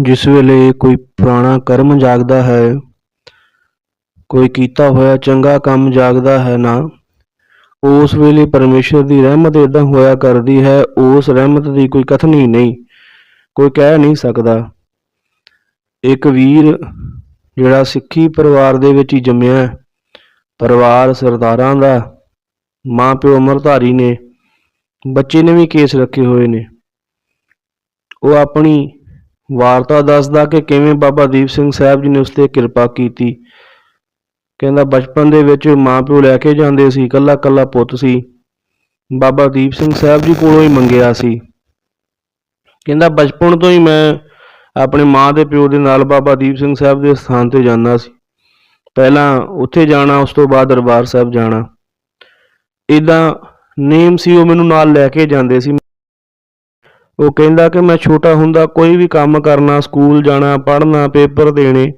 ਜਿਸ ਵੇਲੇ ਕੋਈ ਪੁਰਾਣਾ ਕਰਮ ਜਾਗਦਾ ਹੈ ਕੋਈ ਕੀਤਾ ਹੋਇਆ ਚੰਗਾ ਕੰਮ ਜਾਗਦਾ ਹੈ ਨਾ ਉਸ ਵੇਲੇ ਪਰਮੇਸ਼ਰ ਦੀ ਰਹਿਮਤ ਇਦਾਂ ਹੋਇਆ ਕਰਦੀ ਹੈ ਉਸ ਰਹਿਮਤ ਦੀ ਕੋਈ ਕਥਨੀ ਨਹੀਂ ਕੋਈ ਕਹਿ ਨਹੀਂ ਸਕਦਾ। ਇੱਕ ਵੀਰ ਜਿਹੜਾ ਸਿੱਖੀ ਪਰਿਵਾਰ ਦੇ ਵਿੱਚ ਹੀ ਜੰਮਿਆ ਹੈ, ਪਰਿਵਾਰ ਸਰਦਾਰਾਂ ਦਾ ਮਾਂ ਪਿਓ ਅਮਰਧਾਰੀ ਨੇ ਬੱਚੇ ਨੇ ਵੀ ਕੇਸ ਰੱਖੇ ਹੋਏ ਨੇ। ਉਹ ਆਪਣੀ ਵਾਰਤਾ ਦੱਸਦਾ ਕਿ ਕਿਵੇਂ ਬਾਬਾ ਦੀਪ ਸਿੰਘ ਸਾਹਿਬ ਜੀ ਨੇ ਉਸ ਤੇ ਕਿਰਪਾ ਕੀਤੀ। ਕਹਿੰਦਾ, ਬਚਪਨ ਦੇ ਵਿੱਚ ਮਾਂ ਪਿਓ ਲੈ ਕੇ ਜਾਂਦੇ ਸੀ ਕੱਲਾ ਕੱਲਾ ਪੁੱਤ ਸੀ। ਬਾਬਾ ਦੀਪ ਸਿੰਘ ਸਾਹਿਬ ਜੀ ਕੋਲੋਂ ਹੀ ਮੰਗਿਆ ਸੀ। ਕਹਿੰਦਾ, ਬਚਪਨ ਤੋਂ ਹੀ ਮੈਂ ਆਪਣੇ ਮਾਂ ਦੇ ਪਿਓ ਦੇ ਨਾਲ ਬਾਬਾ ਦੀਪ ਸਿੰਘ ਸਾਹਿਬ ਦੇ ਸਥਾਨ ਤੇ ਜਾਂਦਾ ਸੀ। ਪਹਿਲਾਂ ਉੱਥੇ ਜਾਣਾ, ਉਸ ਤੋਂ ਬਾਅਦ ਦਰਬਾਰ ਸਾਹਿਬ ਜਾਣਾ। ਇਦਾਂ ਨੇਮ ਸੀ, ਉਹ ਮੈਨੂੰ ਨਾਲ ਲੈ ਕੇ ਜਾਂਦੇ ਸੀ। ਉਹ ਕਹਿੰਦਾ ਕਿ ਮੈਂ ਛੋਟਾ ਹੁੰਦਾ ਕੋਈ ਵੀ ਕੰਮ ਕਰਨਾ, ਸਕੂਲ ਜਾਣਾ, ਪੜ੍ਹਨਾ, ਪੇਪਰ ਦੇਣੇ,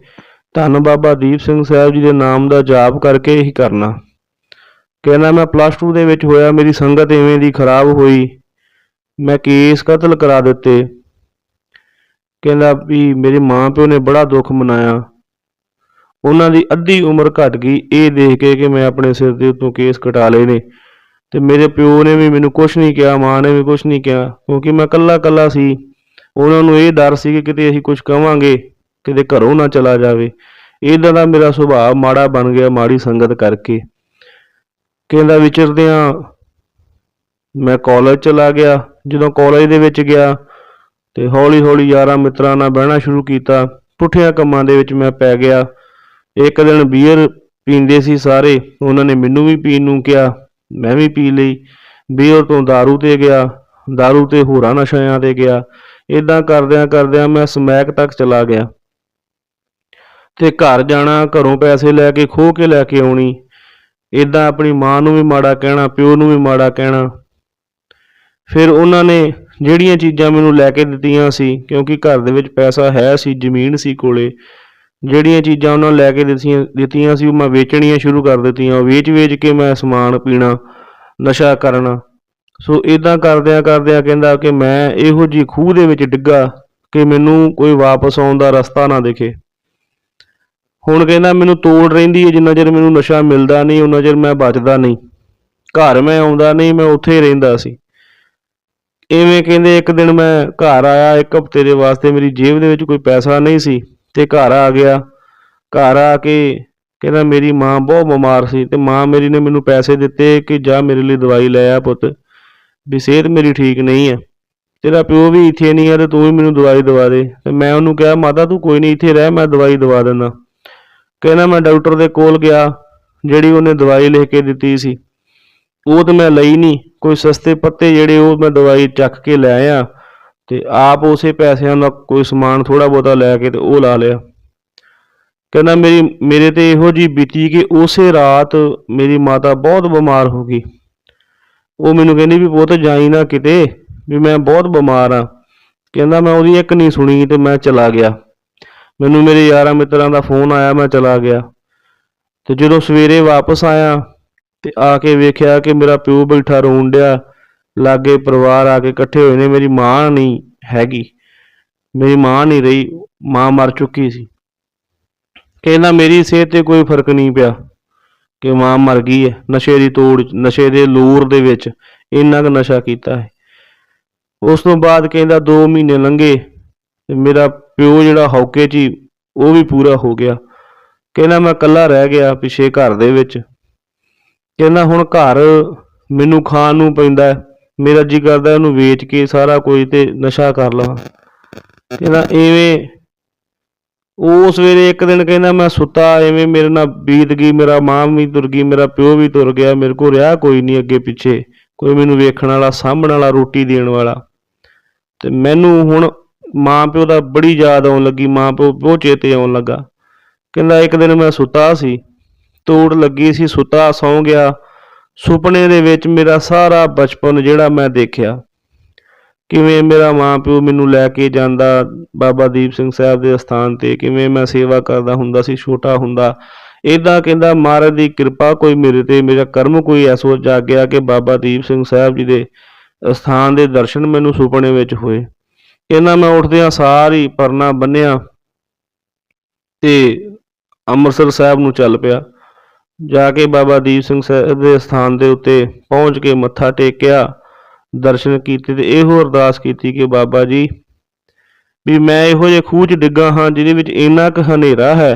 ਧੰਨ ਬਾਬਾ ਦੀਪ ਸਿੰਘ ਸਾਹਿਬ ਜੀ ਦੇ ਨਾਮ ਦਾ ਜਾਪ ਕਰਕੇ ਹੀ ਕਰਨਾ। ਕਹਿੰਦਾ, ਮੈਂ ਪਲੱਸ 2 ਦੇ ਵਿੱਚ ਹੋਇਆ, ਮੇਰੀ ਸੰਗਤ ਐਵੇਂ ਦੀ ਖਰਾਬ ਹੋਈ। ਮੈਂ ਕੇਸ ਕਤਲ ਕਰਾ ਦਿੱਤੇ। ਕਹਿੰਦਾ ਵੀ ਮੇਰੇ ਮਾਂ ਪਿਓ ਨੇ ਬੜਾ ਦੁੱਖ ਮਨਾਇਆ। ਉਹਨਾਂ ਦੀ ਅੱਧੀ ਉਮਰ ਘਟ ਗਈ। ਇਹ ਦੇਖ ਕੇ ਕਿ ਮੈਂ ਆਪਣੇ ਸਿਰ ਦੇ ਉੱਤੋਂ ਕੇਸ ਕਟਾ ਲਏ ਨੇ। ਤੇ ਮੇਰੇ ਪਿਓ ਨੇ ਵੀ ਮੈਨੂੰ ਕੁਝ ਨਹੀਂ ਕਿਹਾ, ਮਾਂ ਨੇ ਵੀ ਕੁਝ ਨਹੀਂ ਕਿਹਾ, ਕਿਉਂਕਿ ਮੈਂ ਕੱਲਾ ਕੱਲਾ ਸੀ। ਉਹਨਾਂ ਨੂੰ ਇਹ ਡਰ ਸੀ ਕਿ ਕਿਤੇ ਅਸੀਂ ਕੁਝ ਕਵਾਂਗੇ, ਕਿਤੇ ਘਰੋਂ ਨਾ ਚਲਾ ਜਾਵੇ। ਇਦਾਂ ਦਾ ਮੇਰਾ ਸੁਭਾਅ ਮਾੜਾ ਬਣ ਗਿਆ ਮਾੜੀ ਸੰਗਤ ਕਰਕੇ। ਕਹਿੰਦਾ, ਵਿਚਰਦਿਆਂ ਮੈਂ ਕਾਲਜ ਚਲਾ ਗਿਆ। ਜਦੋਂ ਕਾਲਜ ਦੇ ਵਿੱਚ ਗਿਆ ਤੇ ਹੌਲੀ ਹੌਲੀ ਯਾਰਾਂ ਮਿੱਤਰਾਂ ਨਾਲ ਬਹਿਣਾ ਸ਼ੁਰੂ ਕੀਤਾ। ਪੁੱਠਿਆਂ ਕੰਮਾਂ ਦੇ ਵਿੱਚ ਮੈਂ ਪੈ ਗਿਆ। ਇੱਕ ਦਿਨ ਬੀਅਰ ਪੀਂਦੇ ਸੀ ਸਾਰੇ। ਉਹਨਾਂ ਨੇ ਮੈਨੂੰ ਵੀ ਪੀਣ ਨੂੰ ਕਿਹਾ। ਮੈਂ ਵੀ ਪੀ ਲਈ ਬੀਅਰ ਤੋਂ दारू ਤੇ ਗਿਆ दारू ਤੇ ਹੋਰਾਂ ਨਸ਼ਿਆਂ ਤੇ ਗਿਆ ਇਦਾਂ ਕਰਦਿਆਂ ਕਰਦਿਆਂ ਮੈਂ ਸਮੈਕ ਤੱਕ ਚਲਾ ਗਿਆ ਤੇ ਘਰ ਜਾਣਾ ਘਰੋਂ ਪੈਸੇ ਲੈ ਕੇ ਖੋਹ ਕੇ ਲੈ ਕੇ ਆਉਣੀ ਇਦਾਂ ਆਪਣੀ ਮਾਂ ਨੂੰ ਵੀ ਮਾੜਾ ਕਹਿਣਾ ਪਿਓ ਨੂੰ ਵੀ ਮਾੜਾ ਕਹਿਣਾ ਫਿਰ ਉਹਨਾਂ ਨੇ ਜਿਹੜੀਆਂ ਚੀਜ਼ਾਂ ਮੈਨੂੰ ਲੈ ਕੇ ਦਿੱਤੀਆਂ ਸੀ ਕਿਉਂਕਿ ਘਰ ਦੇ ਵਿੱਚ ਪੈਸਾ ਹੈ ਸੀ ਜ਼ਮੀਨ ਸੀ ਕੋਲੇ ਜਿਹੜੀਆਂ ਚੀਜ਼ਾਂ ਉਹਨਾਂ ਲੈ ਕੇ ਦਿੱਤੀਆਂ ਦਿੱਤੀਆਂ ਸੀ, ਉਹ ਮੈਂ ਵੇਚਣੀਆਂ ਸ਼ੁਰੂ ਕਰ ਦਿੱਤੀਆਂ। ਵੇਚ-ਵੇਚ ਕੇ ਮੈਂ ਸਮਾਨ ਪੀਣਾ, ਨਸ਼ਾ ਕਰਨਾ। ਸੋ ਇਦਾਂ ਕਰਦਿਆਂ ਕਰਦਿਆਂ ਕਹਿੰਦਾ ਕਿ ਮੈਂ ਇਹੋ ਜੀ ਖੂਹ ਦੇ ਵਿੱਚ ਡਿੱਗਾ ਕਿ ਮੈਨੂੰ ਕੋਈ ਵਾਪਸ ਆਉਣ ਦਾ ਰਸਤਾ ਨਾ ਦਿਖੇ। ਹੁਣ ਕਹਿੰਦਾ, ਮੈਨੂੰ ਤੋੜ ਰਹਿੰਦੀ ਹੈ ਜਿੰਨਾ ਚਿਰ ਮੈਨੂੰ ਨਸ਼ਾ ਮਿਲਦਾ ਨਹੀਂ ਉਹਨਾਂ ਚਿਰ ਮੈਂ ਬਚਦਾ ਨਹੀਂ। ਘਰ ਮੈਂ ਆਉਂਦਾ ਨਹੀਂ, ਮੈਂ ਉੱਥੇ ਹੀ ਰਹਿੰਦਾ ਸੀ। ਐਵੇਂ ਕਹਿੰਦੇ ਇੱਕ ਦਿਨ ਮੈਂ ਘਰ ਆਇਆ, ਇੱਕ ਹਫ਼ਤੇ ਦੇ ਵਾਸਤੇ ਮੇਰੀ ਜੇਬ ਦੇ ਵਿੱਚ ਕੋਈ ਪੈਸਾ ਨਹੀਂ ਸੀ। ਤੇ ਘਰ ਆ ਗਿਆ। ਘਰ ਆ ਕੇ ਕਹਿੰਦਾ, ਮੇਰੀ ਮਾਂ ਬਹੁਤ ਬਿਮਾਰ ਸੀ ਤੇ ਮਾਂ ਮੇਰੀ ਨੇ ਮੈਨੂੰ ਪੈਸੇ ਦਿੱਤੇ ਕਿ ਜਾ ਮੇਰੇ ਲਈ ਦਵਾਈ ਲੈ ਆ ਪੁੱਤ। ਵੀ ਸਿਹਤ ਮੇਰੀ ਠੀਕ ਨਹੀਂ ਹੈ। ਤੇਰਾ ਪਿਓ ਵੀ ਇੱਥੇ ਨਹੀਂ ਹੈ ਤੇ ਤੂੰ ਵੀ ਮੈਨੂੰ ਦਵਾਈ ਦਵਾ ਦੇ। ਤੇ ਮੈਂ ਉਹਨੂੰ ਕਿਹਾ, ਮਾਤਾ, ਤੂੰ ਕੋਈ ਨਹੀਂ, ਇੱਥੇ ਰਹਿ, ਮੈਂ ਦਵਾਈ ਦਵਾ ਦਿੰਦਾ। ਕਹਿੰਦਾ, ਮੈਂ ਡਾਕਟਰ ਦੇ ਕੋਲ ਗਿਆ, ਜਿਹੜੀ ਉਹਨੇ ਦਵਾਈ ਲਿਖ ਕੇ ਦਿੱਤੀ ਸੀ। ਉਹ ਤਾਂ ਮੈਂ ਲਈ ਨਹੀਂ। ਕੋਈ ਸਸਤੇ ਪੱਤੇ ਜਿਹੜੇ ਉਹ ਮੈਂ ਦਵਾਈ ਚੱਕ ਕੇ ਲੈ ਆਇਆ। ਤੇ ਆਪ ਉਸੇ ਪੈਸਿਆਂ ਦਾ ਕੋਈ ਸਮਾਨ ਥੋੜਾ ਬਹੁਤਾ ਲੈ ਕੇ ਤੇ ਉਹ ਲਾ ਲਿਆ। ਕਹਿੰਦਾ, ਮੇਰੀ, ਮੇਰੇ ਤੇ ਇਹੋ ਜੀ ਬੀਤੀ ਕਿ ਉਸੇ ਰਾਤ ਮੇਰੀ ਮਾਤਾ ਬਹੁਤ ਬਿਮਾਰ ਹੋ ਗਈ। ਉਹ ਮੈਨੂੰ ਕਹਿੰਦੀ ਵੀ, ਪੁੱਤ, ਜਾਈ ਨਾ ਕਿਤੇ, ਵੀ ਮੈਂ ਬਹੁਤ ਬਿਮਾਰ ਆ। ਕਹਿੰਦਾ, ਮੈਂ ਉਹਦੀ ਇੱਕ ਨਹੀਂ ਸੁਣੀ ਤੇ ਮੈਂ ਚਲਾ ਗਿਆ। ਮੈਨੂੰ ਮੇਰੇ ਯਾਰਾਂ ਮਿੱਤਰਾਂ ਦਾ ਫੋਨ ਆਇਆ, ਮੈਂ ਚਲਾ ਗਿਆ। ਤੇ ਜਦੋਂ ਸਵੇਰੇ ਵਾਪਸ ਆਇਆ ਤੇ ਆ ਕੇ ਵੇਖਿਆ ਕਿ ਮੇਰਾ ਪਿਓ ਬੈਠਾ ਰੋਣ ਡਿਆ ਲਾਗੇ ਪਰਿਵਾਰ ਆ ਕੇ ਇਕੱਠੇ ਹੋਏ ਨੇ, ਮੇਰੀ ਮਾਂ ਨਹੀਂ ਹੈਗੀ। ਮੇਰੀ ਮਾਂ ਨਹੀਂ ਰਹੀ, ਮਾਂ ਮਰ ਚੁੱਕੀ ਸੀ। ਕਹਿੰਦਾ, ਮੇਰੀ ਸਿਹਤ ਤੇ ਕੋਈ ਫ਼ਰਕ ਨਹੀਂ ਪਿਆ ਕਿ ਮਾਂ ਮਰ ਗਈ ਹੈ। ਨਸ਼ੇ ਦੀ ਤੋੜ, ਨਸ਼ੇ ਦੇ ਲੂਰ ਦੇ ਵਿੱਚ ਇੰਨਾ ਕੁ ਨਸ਼ਾ ਕੀਤਾ ਹੈ। ਉਸ ਤੋਂ ਬਾਅਦ ਕਹਿੰਦਾ 2 ਮਹੀਨੇ ਲੰਘੇ ਤੇ ਮੇਰਾ ਪਿਓ ਜਿਹੜਾ ਹੌਕੇ 'ਚ ਹੀ, ਉਹ ਵੀ ਪੂਰਾ ਹੋ ਗਿਆ। ਕਹਿੰਦਾ, ਮੈਂ ਇਕੱਲਾ ਰਹਿ ਗਿਆ ਪਿਛੇ ਘਰ ਦੇ ਵਿੱਚ। ਕਹਿੰਦਾ, ਹੁਣ ਘਰ ਮੈਨੂੰ ਖਾਣ ਨੂੰ ਪੈਂਦਾ ਮੇਰਾ ਜੀ ਕਰਦਾ ਉਹਨੂੰ ਵੇਚ ਕੇ ਸਾਰਾ ਕੁਝ ਤੇ ਨਸ਼ਾ ਕਰ ਲਵਾਂ ਕਹਿੰਦਾ ਐਵੇਂ ਉਸ ਵੇਲੇ ਇੱਕ ਦਿਨ ਕਹਿੰਦਾ ਮੈਂ ਸੁੱਤਾ, ਐਵੇਂ ਮੇਰੇ ਨਾਲ ਬੀਤ ਗਈ, ਮੇਰਾ ਮਾਂ ਵੀ ਤੁਰ ਗਈ, ਮੇਰਾ ਪਿਓ ਵੀ ਤੁਰ ਗਿਆ, ਮੇਰੇ ਕੋਲ ਰਿਹਾ ਕੋਈ ਨਹੀਂ ਅੱਗੇ ਪਿੱਛੇ, ਕੋਈ ਮੈਨੂੰ ਵੇਖਣ ਵਾਲਾ, ਸਾਂਭਣ ਵਾਲਾ, ਰੋਟੀ ਦੇਣ ਵਾਲਾ। ਤੇ ਮੈਨੂੰ ਹੁਣ ਮਾਂ ਪਿਓ ਦਾ ਬੜੀ ਯਾਦ ਆਉਣ ਲੱਗੀ, ਮਾਂ ਪਿਓ ਬਹੁਤ ਚੇਤੇ ਆਉਣ ਲੱਗਾ। ਕਹਿੰਦਾ ਇੱਕ ਦਿਨ ਮੈਂ ਸੁੱਤਾ ਸੀ, ਤੋੜ ਲੱਗੀ ਸੀ, ਸੁੱਤਾ ਸੌਂ ਗਿਆ ਸੁਪਨੇ ਦੇ ਵਿੱਚ ਮੇਰਾ ਸਾਰਾ ਬਚਪਨ ਜਿਹੜਾ ਮੈਂ ਦੇਖਿਆ। ਕਿਵੇਂ ਮੇਰਾ ਮਾਂ ਪਿਓ ਮੈਨੂੰ ਲੈ ਕੇ ਜਾਂਦਾ, ਬਾਬਾ ਦੀਪ ਸਿੰਘ ਸਾਹਿਬ ਦੇ ਅਸਥਾਨ ਤੇ, ਕਿਵੇਂ ਮੈਂ ਸੇਵਾ ਕਰਦਾ ਹੁੰਦਾ ਸੀ, ਛੋਟਾ ਹੁੰਦਾ। ਇਦਾਂ ਕਹਿੰਦਾ, ਮਹਾਰਾਜ ਦੀ ਕਿਰਪਾ ਕੋਈ ਮੇਰੇ ਤੇ, ਮੇਰਾ ਕਰਮ ਕੋਈ ਐਸੋ ਜਾਗਿਆ ਕਿ ਬਾਬਾ ਦੀਪ ਸਿੰਘ ਸਾਹਿਬ ਜੀ ਦੇ ਅਸਥਾਨ ਦੇ ਦਰਸ਼ਨ ਮੈਨੂੰ ਸੁਪਨੇ ਵਿੱਚ ਹੋਏ। ਕਹਿੰਦਾ, ਮੈਂ ਉੱਠਦਿਆਂ ਸਾਰੀ ਪਰਨਾ ਬੰਨਿਆ ਤੇ ਅੰਮ੍ਰਿਤਸਰ ਸਾਹਿਬ ਨੂੰ ਚੱਲ ਪਿਆ। ਜਾ ਕੇ ਬਾਬਾ ਦੀਪ ਸਿੰਘ ਸਾਹਿਬ ਦੇ ਸਥਾਨ ਦੇ ਉੱਤੇ ਪਹੁੰਚ ਕੇ ਮੱਥਾ ਟੇਕਿਆ, ਦਰਸ਼ਨ ਕੀਤੇ ਤੇ ਇਹੋ ਅਰਦਾਸ ਕੀਤੀ ਕਿ ਬਾਬਾ ਜੀ ਵੀ ਮੈਂ ਇਹੋ ਜਿਹੇ ਖੂਹ 'ਚ ਡਿੱਗਾ ਹਾਂ ਜਿਹਦੇ ਵਿੱਚ ਇੰਨਾ ਕੁ ਹਨੇਰਾ ਹੈ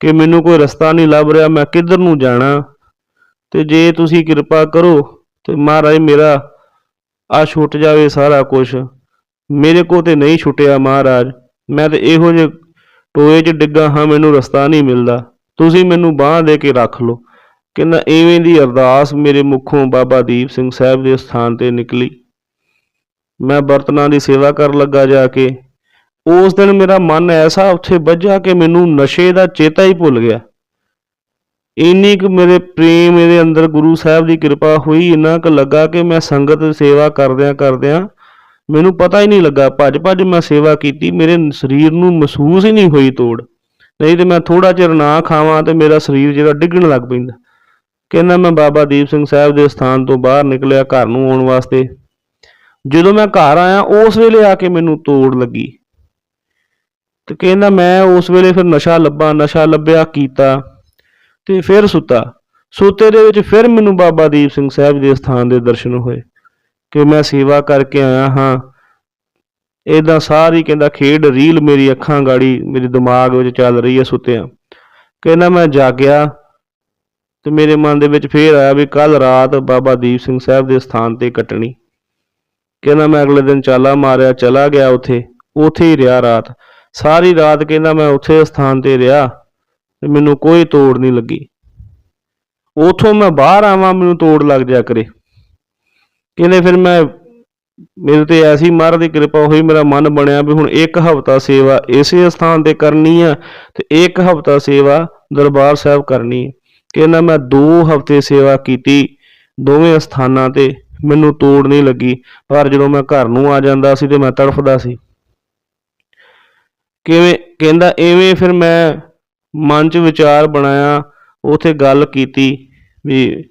ਕਿ ਮੈਨੂੰ ਕੋਈ ਰਸਤਾ ਨਹੀਂ ਲੱਭ ਰਿਹਾ, ਮੈਂ ਕਿੱਧਰ ਨੂੰ ਜਾਣਾ? ਤੇ ਜੇ ਤੁਸੀਂ ਕਿਰਪਾ ਕਰੋ ਤੇ ਮਹਾਰਾਜ ਮੇਰਾ ਆ ਛੁੱਟ ਜਾਵੇ ਸਾਰਾ ਕੁਝ ਮੇਰੇ ਕੋ ਤੇ ਨਹੀਂ ਛੁੱਟਿਆ ਮਹਾਰਾਜ, ਮੈਂ ਤੇ ਇਹੋ ਜਿਹੇ ਟੋਏ 'ਚ ਡਿੱਗਾ ਹਾਂ, ਮੈਨੂੰ ਰਸਤਾ ਨਹੀਂ ਮਿਲਦਾ। ਤੁਸੀਂ ਮੈਨੂੰ ਬਾਹ ਦੇ ਕੇ ਰੱਖ ਲਓ। ਕਹਿੰਦਾ ਐਵੇਂ ਦੀ ਅਰਦਾਸ ਮੇਰੇ ਮੁਖੋਂ ਬਾਬਾ ਦੀਪ ਸਿੰਘ ਸਾਹਿਬ ਦੇ ਸਥਾਨ ਤੇ ਨਿਕਲੀ। ਮੈਂ ਬਰਤਨਾਂ ਦੀ ਸੇਵਾ ਕਰਨ ਲੱਗਾ ਜਾ ਕੇ। ਉਸ ਦਿਨ ਮੇਰਾ ਮਨ ਐਸਾ ਉੱਥੇ ਵੱਜਾ ਕਿ ਮੈਨੂੰ ਨਸ਼ੇ ਦਾ ਚੇਤਾ ਹੀ ਭੁੱਲ ਗਿਆ। ਇੰਨੀ ਕੁ ਮੇਰੇ ਪ੍ਰੇਮ ਮੇਰੇ ਅੰਦਰ ਗੁਰੂ ਸਾਹਿਬ ਦੀ ਕਿਰਪਾ ਹੋਈ, ਇੰਨਾ ਕੁ ਲੱਗਾ ਕਿ ਮੈਂ ਸੰਗਤ ਸੇਵਾ ਕਰਦਿਆਂ ਕਰਦਿਆਂ ਮੈਨੂੰ ਪਤਾ ਹੀ ਨਹੀਂ ਲੱਗਾ। ਭੱਜ ਭੱਜ ਮੈਂ ਸੇਵਾ ਕੀਤੀ, ਮੇਰੇ ਸਰੀਰ ਨੂੰ ਮਹਿਸੂਸ ਹੀ ਨਹੀਂ ਹੋਈ ਤੋੜ। ਨਹੀਂ ਤੇ ਮੈਂ ਥੋੜਾ ਚਿਰ ਨਾ ਖਾਵਾਂ ਤੇ ਮੇਰਾ ਸਰੀਰ ਜਿਹੜਾ ਡਿੱਗਣ ਲੱਗ ਪੈਂਦਾ। ਕਹਿੰਦਾ ਮੈਂ ਬਾਬਾ ਦੀਪ ਸਿੰਘ ਸਾਹਿਬ ਦੇ ਸਥਾਨ ਤੋਂ ਬਾਹਰ ਨਿਕਲਿਆ ਘਰ ਨੂੰ ਆਉਣ ਵਾਸਤੇ। ਜਦੋਂ ਮੈਂ ਘਰ ਆਇਆ, ਉਸ ਵੇਲੇ ਆ ਕੇ ਮੈਨੂੰ ਤੋੜ ਲੱਗੀ। ਤੇ ਕਹਿੰਦਾ ਮੈਂ ਉਸ ਵੇਲੇ ਫਿਰ ਨਸ਼ਾ ਲੱਭਾ, ਨਸ਼ਾ ਲੱਭਿਆ, ਕੀਤਾ ਤੇ ਫਿਰ ਸੁੱਤਾ। ਸੁੱਤੇ ਦੇ ਵਿੱਚ ਫਿਰ ਮੈਨੂੰ ਬਾਬਾ ਦੀਪ ਸਿੰਘ ਸਾਹਿਬ ਦੇ ਸਥਾਨ ਦੇ ਦਰਸ਼ਨ ਹੋਏ ਕਿ ਮੈਂ ਸੇਵਾ ਕਰਕੇ ਆਇਆ ਹਾਂ। ਇਦਾਂ ਸਾਰੀ ਕਹਿੰਦਾ, ਖੇਡ ਰੀਲ ਮੇਰੀ ਅੱਖਾਂ ਗਾੜੀ ਮੇਰੇ ਦਿਮਾਗ ਵਿੱਚ ਚੱਲ ਰਹੀ ਹੈ ਸੁੱਤਿਆਂ। ਕਹਿੰਦਾ, ਮੈਂ ਜਾਗਿਆ ਤੇ ਮੇਰੇ ਮਨ ਦੇ ਵਿੱਚ ਫੇਰ ਆਇਆ ਵੀ ਕੱਲ ਰਾਤ ਬਾਬਾ ਦੀਪ ਸਿੰਘ ਸਾਹਿਬ ਦੇ ਸਥਾਨ ਤੇ ਕੱਟਣੀ। ਕਹਿੰਦਾ, ਮੈਂ ਅਗਲੇ ਦਿਨ ਚਾਲਾ ਮਾਰਿਆ, ਚਲਾ ਗਿਆ ਉੱਥੇ ਉੱਥੇ ਹੀ ਰਿਹਾ ਰਾਤ। ਸਾਰੀ ਰਾਤ ਕਹਿੰਦਾ, ਮੈਂ ਉੱਥੇ ਸਥਾਨ ਤੇ ਰਿਹਾ ਤੇ ਮੈਨੂੰ ਕੋਈ ਤੋੜ ਨਹੀਂ ਲੱਗੀ। ਉਥੋਂ ਮੈਂ ਬਾਹਰ ਆਵਾਂ, ਮੈਨੂੰ ਤੋੜ ਲੱਗ ਜਾ ਕਰੇ। ਕਹਿੰਦੇ, ਫਿਰ ਮੈਂ ਮੇਰੇ ਤੇ ਐਸੀ ਮਹਾਰਾਜ ਦੀ ਕਿਰਪਾ ਹੋਈ, ਮੇਰਾ ਮਨ ਬਣਿਆ ਵੀ ਹੁਣ ਇੱਕ ਹਫ਼ਤਾ ਸੇਵਾ ਇਸੇ ਸਥਾਨ ਤੇ ਕਰਨੀ ਆ ਤੇ ਇੱਕ ਹਫ਼ਤਾ ਸੇਵਾ ਦਰਬਾਰ ਸਾਹਿਬ ਕਰਨੀ ਹੈ ਕਹਿੰਦਾ ਮੈਂ 2 ਹਫ਼ਤੇ ਸੇਵਾ ਕੀਤੀ ਦੋਵੇਂ ਸਥਾਨਾਂ ਤੇ, ਮੈਨੂੰ ਤੋੜ ਨਹੀਂ ਲੱਗੀ, ਪਰ ਜਦੋਂ ਮੈਂ ਘਰ ਨੂੰ ਆ ਜਾਂਦਾ ਸੀ ਤੇ ਮੈਂ ਤੜਫਦਾ ਸੀ। ਕਿਵੇਂ, ਕਹਿੰਦਾ ਐਵੇਂ ਫਿਰ ਮੈਂ ਮਨ 'ਚ ਵਿਚਾਰ ਬਣਾਇਆ, ਉਥੇ ਗੱਲ ਕੀਤੀ ਵੀ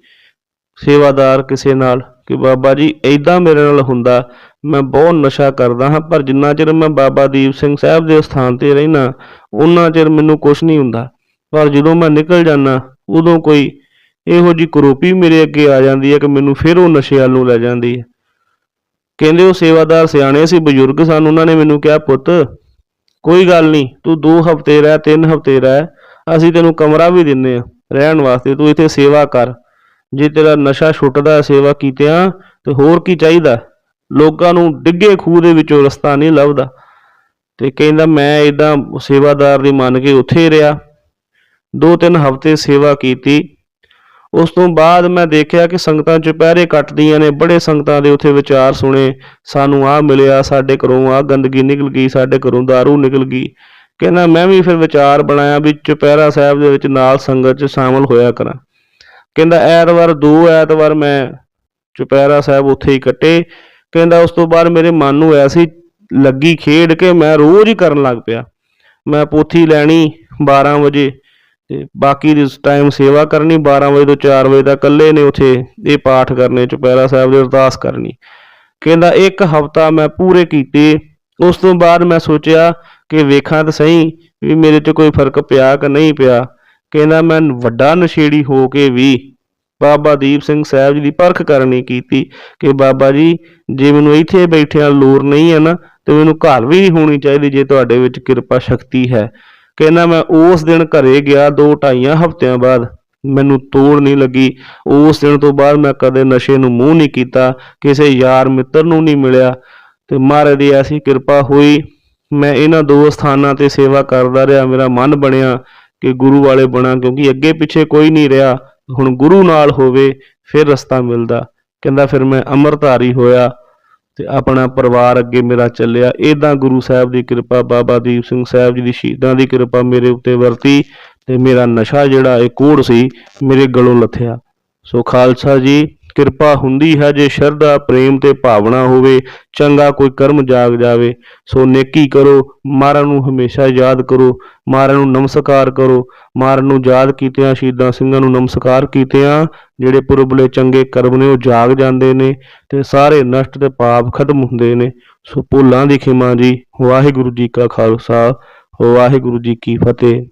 ਸੇਵਾਦਾਰ ਕਿਸੇ ਨਾਲ ਕਿ ਬਾਬਾ ਜੀ ਐਦਾਂ ਮੇਰੇ ਨਾਲ ਹੁੰਦਾ, ਮੈਂ ਬਹੁਤ ਨਸ਼ਾ ਕਰਦਾ ਹਾਂ, ਪਰ ਜਿੰਨਾ ਚਿਰ ਮੈਂ ਬਾਬਾ ਦੀਪ ਸਿੰਘ ਸਾਹਿਬ ਦੇ ਸਥਾਨ ਤੇ ਰਹਿਣਾ ਉਹਨਾਂ ਚਿਰ ਮੈਨੂੰ ਕੁਝ ਨਹੀਂ ਹੁੰਦਾ। ਪਰ ਜਦੋਂ ਮੈਂ ਨਿਕਲ ਜਾਂਦਾ, ਉਦੋਂ ਕੋਈ ਇਹੋ ਜੀ ਕਰੋਪੀ ਮੇਰੇ ਅੱਗੇ ਆ ਜਾਂਦੀ ਹੈ ਕਿ ਮੈਨੂੰ ਫਿਰ ਉਹ ਨਸ਼ੇ ਵੱਲ ਨੂੰ ਲੈ ਜਾਂਦੀ ਹੈ। ਕਹਿੰਦੇ ਉਹ ਸੇਵਾਦਾਰ ਸਿਆਣੇ ਸੀ, ਬਜ਼ੁਰਗ ਸਨ, ਉਹਨਾਂ ਨੇ ਮੈਨੂੰ ਕਿਹਾ, ਪੁੱਤ, ਕੋਈ ਗੱਲ ਨਹੀਂ, ਤੂੰ 2 ਹਫ਼ਤੇ ਰਹਿ 3 ਹਫ਼ਤੇ ਰਹਿ, ਅਸੀਂ ਤੈਨੂੰ ਕਮਰਾ ਵੀ ਦਿੰਨੇ ਆ ਰਹਿਣ ਵਾਸਤੇ ਤੂੰ ਇੱਥੇ ਸੇਵਾ ਕਰ। ਜੇ ਤੇਰਾ ਨਸ਼ਾ ਛੁੱਟਦਾ ਸੇਵਾ ਕੀਤਿਆਂ ਤੇ ਹੋਰ ਕੀ ਚਾਹੀਦਾ? ਲੋਕਾਂ ਨੂੰ ਡਿੱਗੇ ਖੂਹ ਦੇ ਵਿੱਚੋਂ ਰਸਤਾ ਨਹੀਂ ਲੱਭਦਾ। ਤੇ ਕਹਿੰਦਾ, ਮੈਂ ਇਦਾਂ ਸੇਵਾਦਾਰ ਦੀ ਮੰਨ ਕੇ ਉੱਥੇ ਰਿਹਾ। ਦੋ ਤਿੰਨ ਹਫ਼ਤੇ ਸੇਵਾ ਕੀਤੀ। ਉਸ ਤੋਂ ਬਾਅਦ ਮੈਂ ਦੇਖਿਆ ਕਿ ਸੰਗਤਾਂ ਚੁਪਹਿਰੇ ਕੱਟਦੀਆਂ ਨੇ, ਬੜੇ ਸੰਗਤਾਂ ਦੇ ਉੱਥੇ ਵਿਚਾਰ ਸੁਣੇ। ਸਾਨੂੰ ਆਹ ਮਿਲਿਆ, ਸਾਡੇ ਘਰੋਂ ਆਹ ਗੰਦਗੀ ਨਿਕਲ ਗਈ, ਸਾਡੇ ਘਰੋਂ दारू ਨਿਕਲ ਗਈ। ਕਹਿੰਦਾ, ਮੈਂ ਵੀ ਫਿਰ ਵਿਚਾਰ ਬਣਾਇਆ ਵੀ ਚੁਪਹਿਰਾ ਸਾਹਿਬ ਦੇ ਵਿੱਚ ਨਾਲ ਸੰਗਤ 'ਚ ਸ਼ਾਮਲ ਹੋਇਆ ਕਰਾਂ। ਕਹਿੰਦਾ ਐਤਵਾਰ, ਦੋ ਐਤਵਾਰ ਮੈਂ ਚੁਪਹਿਰਾ ਸਾਹਿਬ ਉੱਥੇ ਹੀ ਕੱਟੇ। ਕਹਿੰਦਾ ਉਸ ਤੋਂ ਬਾਅਦ ਮੇਰੇ ਮਨ ਨੂੰ ਐਸੀ ਲੱਗੀ ਖੇਡ ਕੇ ਮੈਂ ਰੋਜ਼ ਹੀ ਕਰਨ ਲੱਗ ਪਿਆ। ਮੈਂ ਪੋਥੀ ਲੈਣੀ 12 ਵਜੇ ਤੇ ਬਾਕੀ ਦੇ ਟਾਈਮ ਸੇਵਾ ਕਰਨੀ 12 ਵਜੇ ਤੋਂ 4 ਵਜੇ ਤੱਕ ਇਕੱਲੇ ਨੇ ਉਥੇ ਇਹ ਪਾਠ ਕਰਨੇ, ਚੁਪਹਿਰਾ ਸਾਹਿਬ ਦੀ ਅਰਦਾਸ ਕਰਨੀ। ਕਹਿੰਦਾ ਇੱਕ ਹਫਤਾ ਮੈਂ ਪੂਰੇ ਕੀਤੇ, ਉਸ ਤੋਂ ਬਾਅਦ ਮੈਂ ਸੋਚਿਆ ਕਿ ਵੇਖਾਂ ਤਾਂ ਸਹੀ ਵੀ ਮੇਰੇ 'ਚ ਕੋਈ ਫ਼ਰਕ ਪਿਆ ਕਿ ਨਹੀਂ ਪਿਆ। ਕਹਿੰਦਾ ਮੈਂ ਵੱਡਾ ਨਸ਼ੇੜੀ ਹੋ ਕੇ ਵੀ ਬਾਬਾ ਦੀਪ ਸਿੰਘ ਸਾਹਿਬ ਜੀ ਦੀ ਪਰਖ ਕਰਨੀ ਕੀਤੀ ਕਿ ਬਾਬਾ ਜੀ, ਜੇ ਮੈਨੂੰ ਇੱਥੇ ਬੈਠਿਆਂ ਲੋੜ ਨਹੀਂ ਹੈ ਨਾ, ਤੇ ਮੈਨੂੰ ਘਰ ਵੀ ਹੋਣੀ ਚਾਹੀਦੀ ਜੇ ਤੁਹਾਡੇ ਵਿੱਚ ਕਿਰਪਾ ਸ਼ਕਤੀ ਹੈ। ਕਹਿੰਦਾ ਮੈਂ ਉਸ ਦਿਨ ਘਰੇ ਗਿਆ ਦੋ ਢਾਈਆਂ ਹਫ਼ਤਿਆਂ ਬਾਅਦ। ਮੈਨੂੰ ਤੋੜ ਨਹੀਂ ਲੱਗੀ। ਉਸ ਦਿਨ ਤੋਂ ਬਾਅਦ ਮੈਂ ਕਦੇ ਨਸ਼ੇ ਨੂੰ ਮੂੰਹ ਨਹੀਂ ਕੀਤਾ, ਕਿਸੇ ਯਾਰ ਮਿੱਤਰ ਨੂੰ ਨਹੀਂ ਮਿਲਿਆ। ਤੇ ਮਹਾਰਾਜ ਦੀ ਐਸੀ ਕਿਰਪਾ ਹੋਈ, ਮੈਂ ਇਹਨਾਂ ਦੋ ਸਥਾਨਾਂ ਤੇ ਸੇਵਾ ਕਰਦਾ ਰਿਹਾ, ਮੇਰਾ ਮਨ ਬਣਿਆ। ਕਿ ਗੁਰੂ ਵਾਲੇ ਬਣਾ, ਕਿਉਂਕਿ ਅੱਗੇ ਪਿੱਛੇ ਕੋਈ ਨਹੀਂ ਰਿਹਾ। ਹੁਣ ਗੁਰੂ ਨਾਲ ਹੋਵੇ, ਫਿਰ ਰਸਤਾ ਮਿਲਦਾ। ਕਹਿੰਦਾ ਫਿਰ ਮੈਂ ਅੰਮ੍ਰਿਤਧਾਰੀ ਹੋਇਆ ਤੇ ਆਪਣਾ ਪਰਿਵਾਰ ਅੱਗੇ ਮੇਰਾ ਚੱਲਿਆ। ਇਦਾਂ ਗੁਰੂ ਸਾਹਿਬ ਦੀ ਕਿਰਪਾ, ਬਾਬਾ ਦੀਪ ਸਿੰਘ ਸਾਹਿਬ ਜੀ ਦੀ ਸ਼ਹੀਦਾਂ ਦੀ ਕਿਰਪਾ ਮੇਰੇ ਉੱਤੇ ਵਰਤੀ ਤੇ ਮੇਰਾ ਨਸ਼ਾ ਜਿਹੜਾ ਇਹ ਕੋੜ ਸੀ, ਮੇਰੇ ਗਲੋਂ ਲੱਥਿਆ। ਸੋ ਖਾਲਸਾ ਜੀ ਕਿਰਪਾ ਹੁੰਦੀ ਹੈ ਜੇ ਸ਼ਰਧਾ, ਪ੍ਰੇਮ ਤੇ ਭਾਵਨਾ ਹੋਵੇ, ਚੰਗਾ ਕੋਈ ਕਰਮ ਜਾਗ ਜਾਵੇ। ਸੋ ਨੇਕੀ ਕਰੋ, ਮਹਾਰਾਜ ਨੂੰ ਹਮੇਸ਼ਾ ਯਾਦ ਕਰੋ, ਮਹਾਰਾਜ ਨੂੰ ਨਮਸਕਾਰ ਕਰੋ। ਮਾਰਨ ਨੂੰ ਯਾਦ ਕੀਤਿਆਂ, ਸ਼ਹੀਦਾਂ ਸਿੰਘਾਂ ਨੂੰ ਨਮਸਕਾਰ ਕੀਤਿਆਂ, ਜਿਹੜੇ ਪੁਰਬਲੇ ਚੰਗੇ ਕਰਮ ਨੇ, ਉਹ ਜਾਗ ਜਾਂਦੇ ਨੇ ਤੇ ਸਾਰੇ ਨਸ਼ਟ ਤੇ ਪਾਪ ਖਤਮ ਹੁੰਦੇ ਨੇ। ਸੋ ਭੁੱਲਾਂ ਦੀ ਖਿਮਾ ਜੀ, ਵਾਹਿਗੁਰੂ ਜੀ ਕਾ ਖਾਲਸਾ, ਵਾਹਿਗੁਰੂ ਜੀ ਕੀ ਫਤਿਹ।